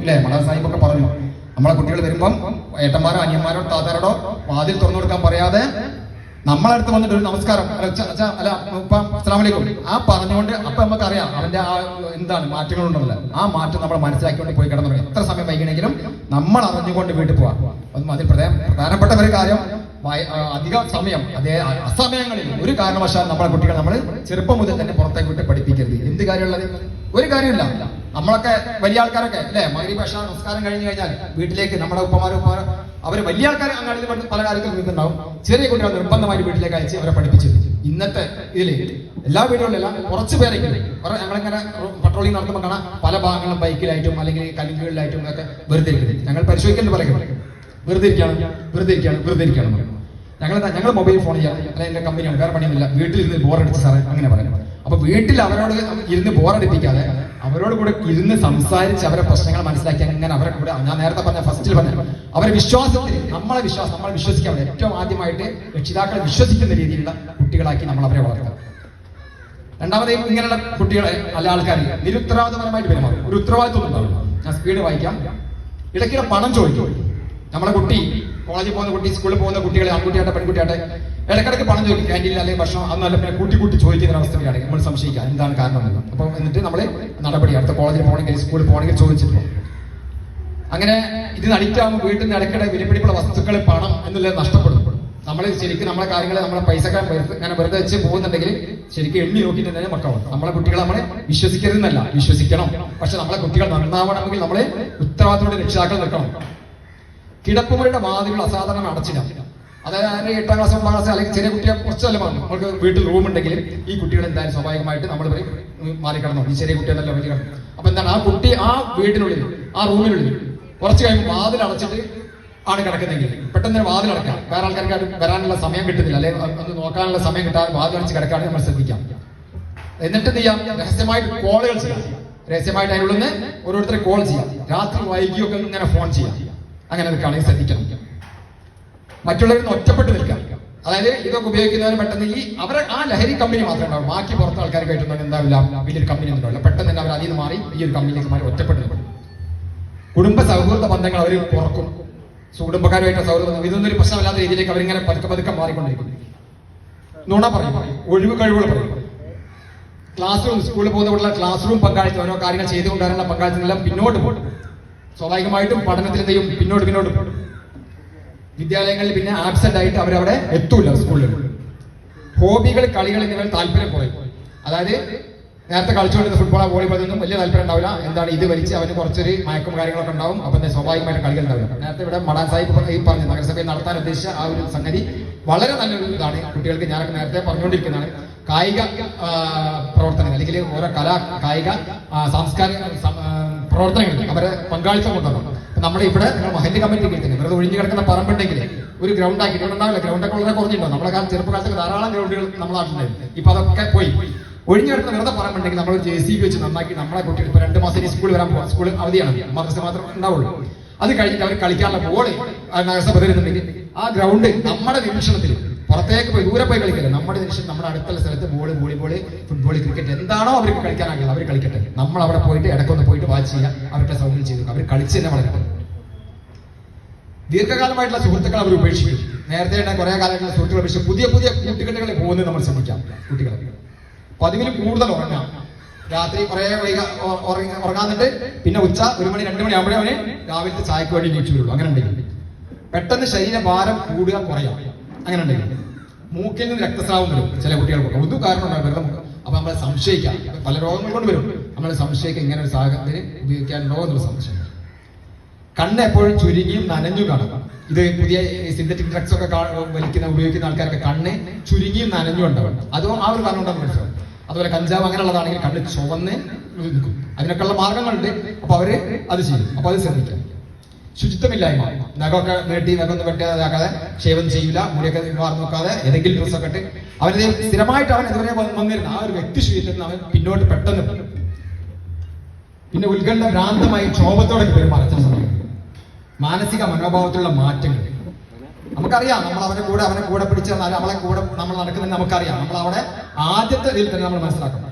ഇല്ലേ സാഹിബ് സാഹിബൊക്കെ പറഞ്ഞു. നമ്മളെ കുട്ടികൾ വരുമ്പം ഏട്ടന്മാരോ അനിയന്മാരോ താത്താരോടോ വാതിൽ തുറന്നു കൊടുക്കാൻ പറയാതെ നമ്മളടുത്ത് വന്നിട്ട് ഒരു നമസ്കാരം. അല്ല, അല്ല അലൈക്കും ആ പറഞ്ഞുകൊണ്ട് അപ്പൊ നമുക്ക് അറിയാം അവന്റെ ആ എന്താണ് മാറ്റങ്ങൾ മാറ്റങ്ങളുണ്ടല്ലോ. ആ മാറ്റം നമ്മൾ മനസ്സിലാക്കിക്കൊണ്ട് പോയി കിടന്നു എത്ര സമയം വൈകണമെങ്കിലും നമ്മൾ അറിഞ്ഞുകൊണ്ട് വീട്ടിൽ പോവാം. അതും അതിൽ പ്രധാന പ്രധാനപ്പെട്ട ഒരു കാര്യം അധിക സമയം അതേ അസമയങ്ങളിൽ ഒരു കാരണവശാലും നമ്മളെ കുട്ടികൾ നമ്മൾ ചെറുപ്പം മുതൽ തന്നെ പുറത്തേക്ക് വിട്ട് പഠിപ്പിക്കരുത്. എന്ത് കാര്യമുള്ളത്? ഒരു കാര്യമില്ല. നമ്മളൊക്കെ വലിയ ആൾക്കാരൊക്കെ അല്ലെ? മകരി ഭാഷ നമസ്കാരം കഴിഞ്ഞു കഴിഞ്ഞാൽ വീട്ടിലേക്ക് നമ്മുടെ ഉപ്പമാരും ഉപ്പമാരും അവർ വലിയ ആൾക്കാർ അങ്ങാടി പല കാര്യങ്ങളും നിൽക്കുന്നുണ്ടാവും ചെറിയ കുട്ടികൾ നിർബന്ധമായിട്ട് വീട്ടിലേക്ക് അയച്ച് അവരെ പഠിപ്പിച്ചു ഇന്നത്തെ ഇതിൽ എല്ലാ വീടുകളിലല്ല കുറച്ച് പേരെങ്കിലും ഞങ്ങളിങ്ങനെ പട്രോളിംഗ് നടത്തുമ്പോൾ കാണാം പല ഭാഗങ്ങളും ബൈക്കിലായിട്ടും അല്ലെങ്കിൽ കലിങ്കുകളിലായിട്ടും ഒക്കെ വെറുതെ ഞങ്ങൾ പരിശോധിക്കേണ്ട പല വെറുതെ ഇരിക്കണം വെറുതെ ഇരിക്കണം വെറുതെ ഇരിക്കണം ഞങ്ങൾ ഞങ്ങൾ മൊബൈൽ ഫോൺ ചെയ്യാം. അല്ലെങ്കിൽ കമ്പനിയാണ് വേറെ പണിയൊന്നുമില്ല. വീട്ടിൽ ഇരുന്ന് ബോറടിച്ച് സാറേ അങ്ങനെ പറയാം. അപ്പൊ വീട്ടിൽ അവരോട് ഇരുന്ന് ബോറടിപ്പിക്കാതെ അവരോട് കൂടെ ഇരുന്ന് സംസാരിച്ച് അവരെ പ്രശ്നങ്ങൾ മനസ്സിലാക്കി അങ്ങനെ അവരെ കൂടെ ഞാൻ നേരത്തെ പറഞ്ഞ ഫസ്റ്റിൽ പറഞ്ഞു അവരെ വിശ്വാസത്തിൽ നമ്മളെ വിശ്വാസം നമ്മൾ വിശ്വസിക്കാൻ ഏറ്റവും ആദ്യമായിട്ട് രക്ഷിതാക്കളെ വിശ്വസിക്കുന്ന രീതിയിലുള്ള കുട്ടികളാക്കി നമ്മൾ അവരെ വളർത്തണം രണ്ടാമത് ഇങ്ങനെയുള്ള കുട്ടികളെ നല്ല ആൾക്കാർ നിരുത്തരവാദപരമായിട്ട് പെരുമാറും. ഒരു ഉത്തരവാദിത്വം ഉണ്ടാവില്ല. ഞാൻ സ്പീഡ് വായിക്കാം. ഇടയ്ക്കിടെ പണം ചോദിക്കും. നമ്മളെ കുട്ടി കോളേജിൽ പോകുന്ന കുട്ടി സ്കൂളിൽ പോകുന്ന കുട്ടികളെ ആൺകുട്ടിയാട്ടെ പെൺകുട്ടിയാട്ടെ ഇടയ്ക്കിടയ്ക്ക് പണം ചോദിക്കും ക്യാന്റീനിൽ അല്ലെങ്കിൽ ഭക്ഷണം? അന്നല്ല പിന്നെ കൂട്ടി കൂട്ടി ചോദിക്കുന്ന ഒരു അവസ്ഥയാണ് നമ്മൾ സംശയിക്കുക എന്താണ് കാരണം എന്ന്. അപ്പോൾ എന്നിട്ട് നമ്മൾ നടപടി അടുത്ത കോളേജിൽ പോകണമെങ്കിൽ സ്കൂളിൽ പോകണമെങ്കിൽ ചോദിച്ചിട്ട് അങ്ങനെ ഇത് അഡിക്റ്റ് ആകുമ്പോൾ വീട്ടിൽ നിന്ന് ഇടയ്ക്കിടെ വിലപിടിപ്പുള്ള വസ്തുക്കൾ പണം എന്നുള്ളത് നഷ്ടപ്പെടും. നമ്മൾ ശരിക്കും നമ്മളെ കാര്യങ്ങൾ നമ്മളെ പൈസ അങ്ങനെ വെറുതെ വെച്ച് പോകുന്നുണ്ടെങ്കിൽ ശരിക്കും എണ്ണി നോക്കിയിട്ട് തന്നെ മക്കളാണ് നമ്മളെ കുട്ടികളെ നമ്മളെ വിശ്വസിക്കരുതെന്നല്ല വിശ്വസിക്കണം. പക്ഷെ നമ്മളെ കുട്ടികൾ നന്നാവണമെങ്കിൽ നമ്മളെ ഉത്തരവാദിത്തോടെ രക്ഷിതാക്കൾ നിൽക്കണം. കിടപ്പുമുറിയുടെ വാതിലുകൾ അസാധാരണ അടച്ചിടാം. അതായത് അതിന്റെ എട്ടാം ക്ലാസ് ഒമ്പതാം ക്ലാസ് അല്ലെങ്കിൽ ചെറിയ കുട്ടിയെ കുറച്ച് സ്ഥലമാണ് നമുക്ക് വീട്ടിൽ റൂം ഉണ്ടെങ്കിൽ ഈ കുട്ടികൾ എന്തായാലും സ്വാഭാവികമായിട്ട് നമ്മൾ പറയും മാറി മാറിക്കിടന്നു. ഈ ചെറിയ കുട്ടിയെന്നല്ല വലിയ അപ്പൊ എന്താണ് ആ കുട്ടി ആ വീട്ടിനുള്ളിൽ ആ റൂമിനുള്ളിൽ കുറച്ച് കഴിയുമ്പോൾ വാതിൽ അടച്ചിട്ട് ആണ് കിടക്കുന്നെങ്കിൽ പെട്ടെന്ന് വാതിൽ അടക്കാം വേറെ ആൾക്കാർക്ക് അത് വരാനുള്ള സമയം കിട്ടുന്നില്ല. അല്ലെങ്കിൽ ഒന്ന് നോക്കാനുള്ള സമയം കിട്ടാതെ വാതിൽ അടച്ച് കിടക്കാതെ നമ്മൾ ശ്രദ്ധിക്കാം. എന്നിട്ട് എന്ത് ചെയ്യാം? രഹസ്യമായിട്ട് കോളുകൾ ചെയ്യാം. രഹസ്യമായിട്ട് അതിനുള്ളിൽ നിന്ന് ഓരോരുത്തരെ കോൾ ചെയ്യാം. രാത്രി വൈകിയൊക്കെ ഇങ്ങനെ ഫോൺ ചെയ്യാം. അങ്ങനെ നിൽക്കുകയാണെങ്കിൽ ശ്രദ്ധിക്കണം. മറ്റുള്ളവരിൽ നിന്ന് ഒറ്റപ്പെട്ട് നിൽക്കാം അതായത് ഇതൊക്കെ ഉപയോഗിക്കുന്നവർ പെട്ടെന്ന് ഈ അവരെ ആ ലഹരി കമ്പനി മാത്രമേ ഉണ്ടാവും ബാക്കി പുറത്ത് ആൾക്കാർ കേട്ടുന്നവർ എന്താവില്ല. വലിയൊരു കമ്പനി ഒന്നും ഉണ്ടാവില്ല. പെട്ടെന്ന് തന്നെ അവർ അതിൽ നിന്ന് മാറി ഈ ഒരു കമ്പനിയിലേക്ക് മാറി ഒറ്റപ്പെട്ട് നിൽക്കും. കുടുംബ സൗഹൃദ ബന്ധങ്ങൾ അവർ കുറക്കും കുടുംബക്കാരുമായിട്ട് സൗഹൃദം ഇതൊന്നും ഒരു പ്രശ്നമില്ലാത്ത രീതിയിലേക്ക് അവരിങ്ങനെ പതുക്കെ പതുക്കെ മാറിക്കൊണ്ടിരിക്കും. നുണ പറയും. ഒഴിവ് കഴിവുകൾ പറയും. ക്ലാസ് റൂം സ്കൂളിൽ പോകുന്നവരുള്ള ക്ലാസ് റൂം പങ്കാളിത്തം ഓരോ കാര്യങ്ങൾ ചെയ്തുകൊണ്ടുവരാനുള്ള പങ്കാളിത്തങ്ങളെല്ലാം പിന്നോട്ട് പോകും. സ്വാഭാവികമായിട്ടും പഠനത്തിൽ എന്തെയും പിന്നോട്ട് പിന്നോട്ട് പോകും. വിദ്യാലയങ്ങളിൽ പിന്നെ ആബ്സെന്റ് ആയിട്ട് അവരവിടെ എത്തൂല സ്കൂളിൽ ഹോബികൾ കളികൾ എന്നിവ താല്പര്യം കുറയും. അതായത് നേരത്തെ കളിച്ചുകൊണ്ടിരുന്ന ഫുട്ബോളോ വോളിബോൾ ഒന്നും വലിയ താല്പര്യം ഉണ്ടാവില്ല. എന്താണ് ഇത് വലിച്ച് അവന് കുറച്ചൊരു മയക്കും കാര്യങ്ങളൊക്കെ ഉണ്ടാവും. അപ്പൊ സ്വാഭാവികമായിട്ട് കളികൾ ഉണ്ടാവില്ല. നേരത്തെ ഇവിടെ മടാൻ സാഹിബ് ഈ പറഞ്ഞു നഗരസഭയിൽ നടത്താൻ ഉദ്ദേശിച്ച ആ ഒരു സംഗതി വളരെ നല്ലൊരു ഇതാണ്. കുട്ടികൾക്ക് ഞാനൊക്കെ നേരത്തെ പറഞ്ഞുകൊണ്ടിരിക്കുന്നതാണ്. കായിക പ്രവർത്തനങ്ങൾ അല്ലെങ്കിൽ ഓരോ കലാ കായിക സാംസ്കാരിക പ്രവർത്തനങ്ങൾ അവരെ പങ്കാളിത്തം കൊണ്ടുവരണം. നമ്മുടെ ഇവിടെ മഹല്ല് കമ്മിറ്റി കിട്ടുന്നത് വെറുതെ ഒഴിഞ്ഞു കിടക്കുന്ന പറമ്പുണ്ടെങ്കിൽ ഒരു ഗ്രൗണ്ട് ആക്കി ഇവിടെ ഉണ്ടാവില്ല. ഗ്രൗണ്ടൊക്കെ വളരെ കുറഞ്ഞിട്ടുണ്ടോ? നമ്മളെ കാലം ചെറുപ്പകാലത്തൊക്കെ ധാരാളം ഗ്രൗണ്ടുകൾ നമ്മളെ നാട്ടിലുണ്ടായിരുന്നു. ഇപ്പൊ അതൊക്കെ പോയി. ഒഴിഞ്ഞു കിടക്കുന്ന വെറുതെ പറമ്പുണ്ടെങ്കിൽ നമ്മൾ ജെ സി വെച്ച് നന്നാക്കി നമ്മളെ കുട്ടികൾ ഇപ്പൊ രണ്ട് മാസം സ്കൂളിൽ വരാൻ പോകാം സ്കൂൾ അവധിയാണ്. മദ്രസ മാത്രം ഉണ്ടാവുള്ളൂ. അത് കഴിഞ്ഞിട്ട് അവർ കളിക്കാനുള്ള ബോൾ നഗരസഭ തരുന്നുണ്ടെങ്കിൽ ആ ഗ്രൗണ്ട് നമ്മുടെ നിരീക്ഷണത്തിൽ പുറത്തേക്ക് പോയി ദൂരെ പോയി കളിക്കില്ല? നമ്മുടെ നിരീക്ഷണം നമ്മുടെ അടുത്തുള്ള സ്ഥലത്ത് ബോൾ വോളിബോൾ ഫുട്ബോൾ ക്രിക്കറ്റ് എന്താണോ അവർക്ക് കളിക്കാനാകില്ല അവർ കളിക്കട്ടെ. നമ്മൾ അവിടെ പോയിട്ട് ഇടക്കൊന്ന് പോയിട്ട് വാച്ച് ചെയ്യുക അവരുടെ സൗകര്യം ചെയ്തു അവർ കളിച്ച് തന്നെ വളരട്ടെ. ദീർഘകാലമായിട്ടുള്ള സുഹൃത്തുക്കൾ അവർ ഉപേക്ഷിക്കും. നേരത്തെ ഉണ്ടായ കുറേ കാലങ്ങളിൽ സുഹൃത്തുക്കൾ പക്ഷേ പുതിയ പുതിയ കൂട്ടുകെട്ടുകളിൽ പോകുന്നത് നമ്മൾ ശ്രമിക്കാം. കുട്ടികളെ. പതിവിലും കൂടുതൽ ഉറങ്ങാം. രാത്രി കുറേ വൈക ഉറങ്ങാന്നിട്ട് പിന്നെ ഉച്ച ഒരു മണി രണ്ട് മണി ആകുമ്പോഴേ അവന് രാവിലത്തെ ചായക്ക് വേണ്ടി നീച്ചു വരുള്ളൂ. അങ്ങനെ ഉണ്ടെങ്കിൽ. പെട്ടെന്ന് ശരീരഭാരം കൂടുക കുറയാം. അങ്ങനെ ഉണ്ടെങ്കിൽ. മൂക്കിൽ നിന്ന് രക്തസ്രാവം വരും ചില കുട്ടികൾക്ക് ഉതു കാരണം ഉണ്ടാകും വെറുതെ. അപ്പൊ നമ്മളെ സംശയിക്കാം. പല രോഗങ്ങൾ കൊണ്ട് വരും. നമ്മളെ സംശയിക്കാം ഇങ്ങനെ ഒരു സാഹചര്യം ഉപയോഗിക്കാനുണ്ടോ എന്നുള്ള സംശയം. കണ്ണ് എപ്പോഴും ചുരുങ്ങിയും നനഞ്ഞു കാണും ഇത് പുതിയ സിന്തറ്റിക് ഡ്രഗ്സ് ഒക്കെ വലിക്കുന്ന ഉപയോഗിക്കുന്ന ആൾക്കാരൊക്കെ കണ്ണ് ചുരുങ്ങിയും നനഞ്ഞു ഉണ്ടാവും അതും ആ ഒരു കാരണം ഉണ്ടാകും മനസ്സിലാവും. അതുപോലെ കഞ്ചാവ് അങ്ങനെയുള്ളതാണെങ്കിൽ കണ്ണ് ചുവന്ന് നിൽക്കും. അതിനൊക്കെയുള്ള മാർഗങ്ങളുണ്ട്. അപ്പൊ അവർ അത് ചെയ്യും. അപ്പൊ അത് ശ്രദ്ധിക്കാം ശുചിത്വമില്ലായ്മ. നഖമൊക്കെ നീട്ടി നഖമൊന്നും വെട്ടാതാക്കാതെ ഷേവം ചെയ്യില്ല മുടിയൊക്കെ മാറി നോക്കാതെ ഏതെങ്കിലും ഡ്രസ്സൊക്കെ ഇട്ട് അവരത് സ്ഥിരമായിട്ട് അവൻ ഇതുവരെ വന്നിരുന്ന ആ ഒരു വ്യക്തി നിന്ന് അവൻ പിന്നോട്ട് പെട്ടെന്ന്. പിന്നെ ഉത്കണ്ഠ ഭ്രാന്തമായി ക്ഷോഭത്തോടെ പേര് സമയം മാനസിക മനോഭാവത്തിലുള്ള മാറ്റങ്ങൾ. നമുക്കറിയാം നമ്മൾ അവനെ കൂടെ അവനെ കൂടെ പിടിച്ചാൽ നമ്മളെ കൂടെ നമ്മൾ നടക്കുന്നത് നമുക്കറിയാം. നമ്മൾ അവിടെ ആദ്യത്തെ ഇതിൽ തന്നെ നമ്മൾ മനസ്സിലാക്കണം.